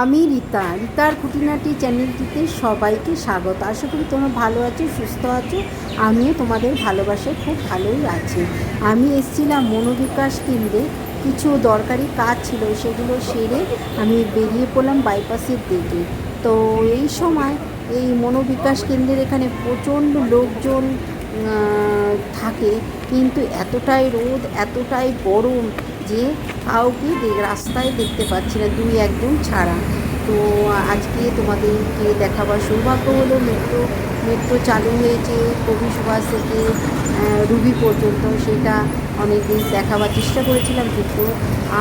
আমি রীতা। রীতার খুঁটিনাটি চ্যানেলটিতে সবাইকে স্বাগত। আশা করি তোমরা ভালো আছো, সুস্থ আছো। আমিও তোমাদের ভালোবাসায় খুব ভালোই আছি। আমি এসেছিলাম মনোবিকাশ কেন্দ্রে। কিছু দরকারি কাজ ছিল, সেগুলো সেরে আমি বেরিয়ে পড়লাম বাইপাসের দিকে। তো এই সময় এই মনোবিকাশ কেন্দ্রের এখানে প্রচণ্ড লোকজন থাকে। কিন্তু এতটাই রোদ, এতটাই গরম যে কাউকে রাস্তায় দেখতে পাচ্ছি না, দুই একজন ছাড়া। তো আজকে তোমাদেরকে দেখাবার সৌভাগ্য হলো মেট্রো মেট্রো চালু হয়েছে, কবি সুভাষ থেকে রুবি পর্যন্ত। সেটা অনেক দিন দেখাবার চেষ্টা করেছিলাম, কিন্তু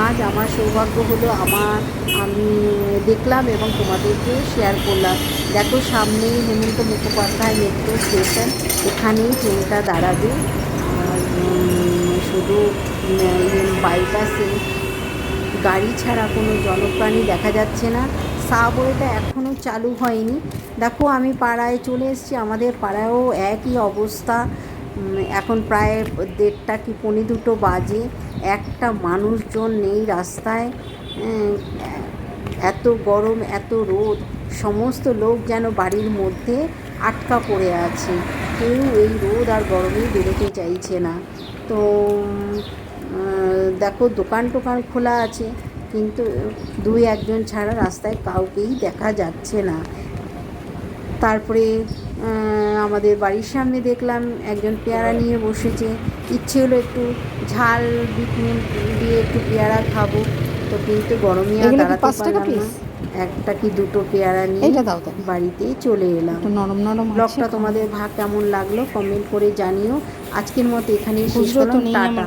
আজ আমার সৌভাগ্য হলো আমার, আমি দেখলাম এবং তোমাদেরকে শেয়ার করলাম। দেখো সামনেই হেমন্ত মুখোপাধ্যায় মেট্রো স্টেশন এখানেই ট্রেনটা দাঁড়াবে। শুধু বাইপাসে। গাড়ি ছাড়া কোনো জনপ্রাণী দেখা যাচ্ছে না। সাবওয়েটা এখনও চালু হয়নি। দেখো, আমি পাড়ায় চলে এসেছি। আমাদের পাড়ায়ও একই অবস্থা। এখন প্রায় দেড়টা কি পৌনে দুটো বাজে। একটা মানুষজন নেই রাস্তায়। এত গরম, এত রোদ। সমস্ত লোক যেন বাড়ির মধ্যে আটকা পড়ে আছে। কেউ এই রোদ আর গরমে বেরোতে চাইছে না। তো দেখো দোকান টোকান খোলা আছে কিন্তু দুই একজন ছাড়া রাস্তায় কাউকেই দেখা যাচ্ছে না। তারপরে আমাদের বাড়ির সামনে দেখলাম একজন পেয়ারা নিয়ে বসেছে। ইচ্ছে হলো একটু ঝাল বিট দিয়ে একটু পেয়ারা খাব। তো কিন্তু গরমে আর এগুলো দাঁড়াতে পারলাম না। একটা কি দুটো পেয়ারা নিয়ে বাড়িতে চলে এলাম। নরম নরম ব্লগটা তোমাদের ভাগ কেমন লাগল কমেন্ট করে জানিও। আজকের মতো এখানেই শেষ করলাম। টাটা।